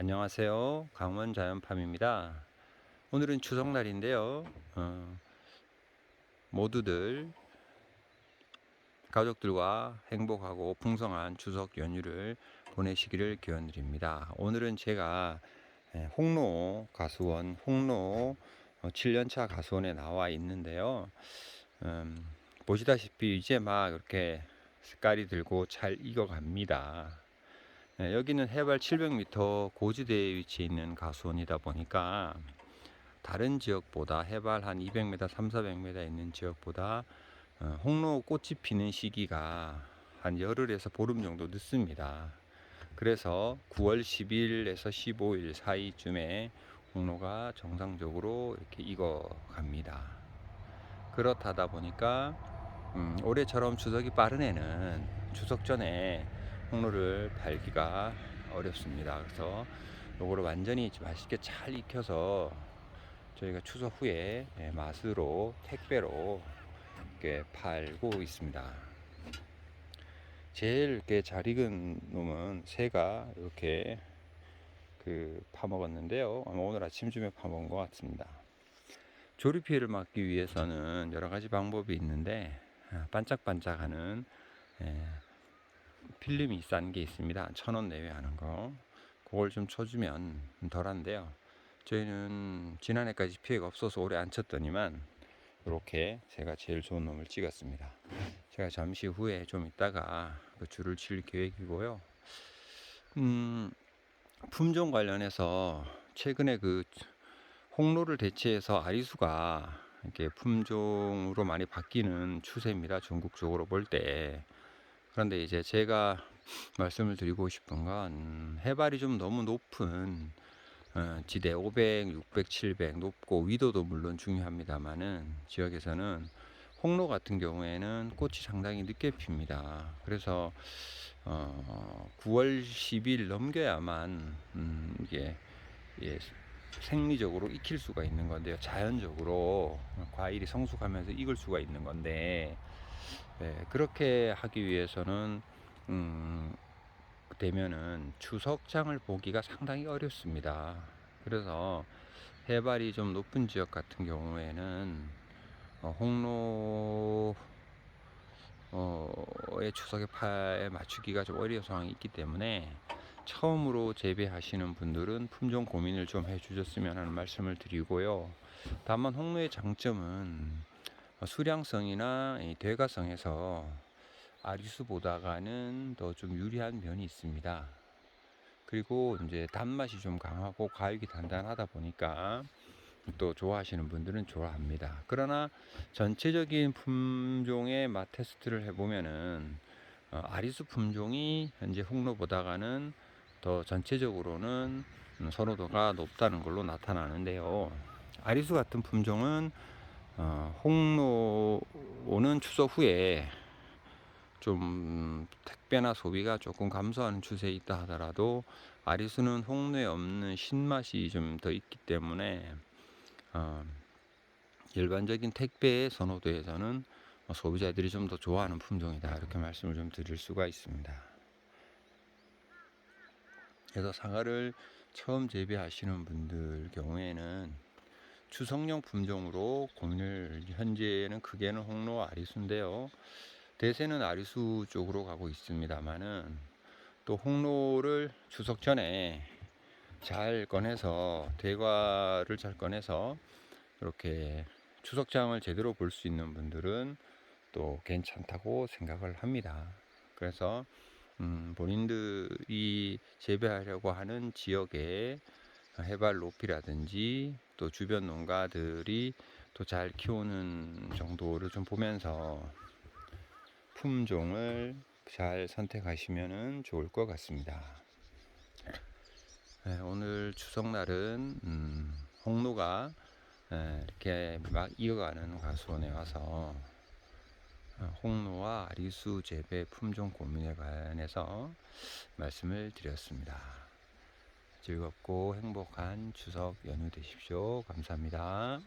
안녕하세요. 강원 자연팜입니다. 오늘은 추석날인데요. 어, 모두들 가족들과 행복하고 풍성한 추석 연휴를 보내시기를 기원드립니다. 오늘은 제가 예, 홍로 가수원, 홍로 7년차 가수원에 나와 있는데요. 음, 보시다시피 이제 막 이렇게 색깔이 들고 잘 익어갑니다. 네, 여기는 해발 700m 고지대에 위치해 있는 가수원이다 보니까 다른 지역보다 해발 한 200m, 3, 400m 있는 지역보다 어, 홍로 꽃이 피는 시기가 한 열흘에서 보름 정도 늦습니다. 그래서 9월 10일에서 15일 사이쯤에 홍로가 정상적으로 이렇게 익어갑니다. 그렇다다 보니까 음, 올해처럼 추석이 빠른 해는 추석 전에 홍로를 팔기가 어렵습니다. 그래서 요거를 완전히 맛있게 잘 익혀서 저희가 추석 후에 예, 맛으로 택배로 이렇게 팔고 있습니다. 제일 이렇게 잘 익은 놈은 새가 이렇게 그 파먹었는데요. 오늘 아침쯤에 파먹은 것 같습니다. 조리 피해를 막기 위해서는 여러 가지 방법이 있는데 아, 반짝반짝하는 예, 필름이 싼 게 있습니다. 천 원 내외 하는 거. 그걸 좀 쳐주면 덜한데요. 저희는 지난해까지 피해가 없어서 오래 안 쳤더니만 이렇게 제가 제일 좋은 놈을 찍었습니다. 제가 잠시 후에 좀 있다가 그 줄을 칠 계획이고요. 음, 품종 관련해서 최근에 그 홍로를 대체해서 아리수가 이렇게 품종으로 많이 바뀌는 추세입니다. 전국적으로 볼 때. 그런데 이제 제가 말씀을 드리고 싶은 건 해발이 좀 너무 높은 어, 지대 500, 600, 700 높고 위도도 물론 중요합니다만은 지역에서는 홍로 같은 경우에는 꽃이 상당히 늦게 핍니다. 그래서 어, 9월 10일 넘겨야만 음, 이게 예, 생리적으로 익힐 수가 있는 건데요. 자연적으로 과일이 성숙하면서 익을 수가 있는 건데 예, 그렇게 하기 위해서는 음, 되면은 추석장을 보기가 상당히 어렵습니다. 그래서 해발이 좀 높은 지역 같은 경우에는 어, 홍로 의 추석의 파에 맞추기가 좀 어려운 상황이 있기 때문에 처음으로 재배하시는 분들은 품종 고민을 좀 해주셨으면 하는 말씀을 드리고요. 다만 홍로의 장점은 수량성이나 이 대가성에서 아리수보다가는 더 좀 유리한 면이 있습니다. 그리고 이제 단맛이 좀 강하고 과육이 단단하다 보니까 또 좋아하시는 분들은 좋아합니다. 그러나 전체적인 품종의 맛 테스트를 해보면은 어, 아리수 품종이 현재 홍로보다가는 더 전체적으로는 선호도가 높다는 걸로 나타나는데요. 아리수 같은 품종은 어, 홍로는 추석 후에 좀 택배나 소비가 조금 감소하는 추세에 있다 하더라도 아리수는 홍로에 없는 신맛이 좀 더 있기 때문에 어, 일반적인 택배의 선호도에서는 소비자들이 좀 더 좋아하는 품종이다 이렇게 말씀을 좀 드릴 수가 있습니다. 그래서 사과를 처음 재배하시는 분들 경우에는 추석용 품종으로 고민을 현재는 크게는 홍로 아리수인데요. 대세는 아리수 쪽으로 가고 있습니다만은 또 홍로를 추석 전에 잘 꺼내서 대과를 잘 꺼내서 이렇게 추석장을 제대로 볼 수 있는 분들은 또 괜찮다고 생각을 합니다. 그래서 음, 본인들이 재배하려고 하는 지역의 해발 높이라든지 또 주변 농가들이 또 잘 키우는 정도를 좀 보면서 품종을 잘 선택하시면 좋을 것 같습니다. 네, 오늘 추석날은 음, 홍로가 네, 이렇게 막 이어가는 가수원에 와서 어, 홍로와 아리수 재배 품종 고민에 관해서 말씀을 드렸습니다. 즐겁고 행복한 추석 연휴 되십시오. 감사합니다.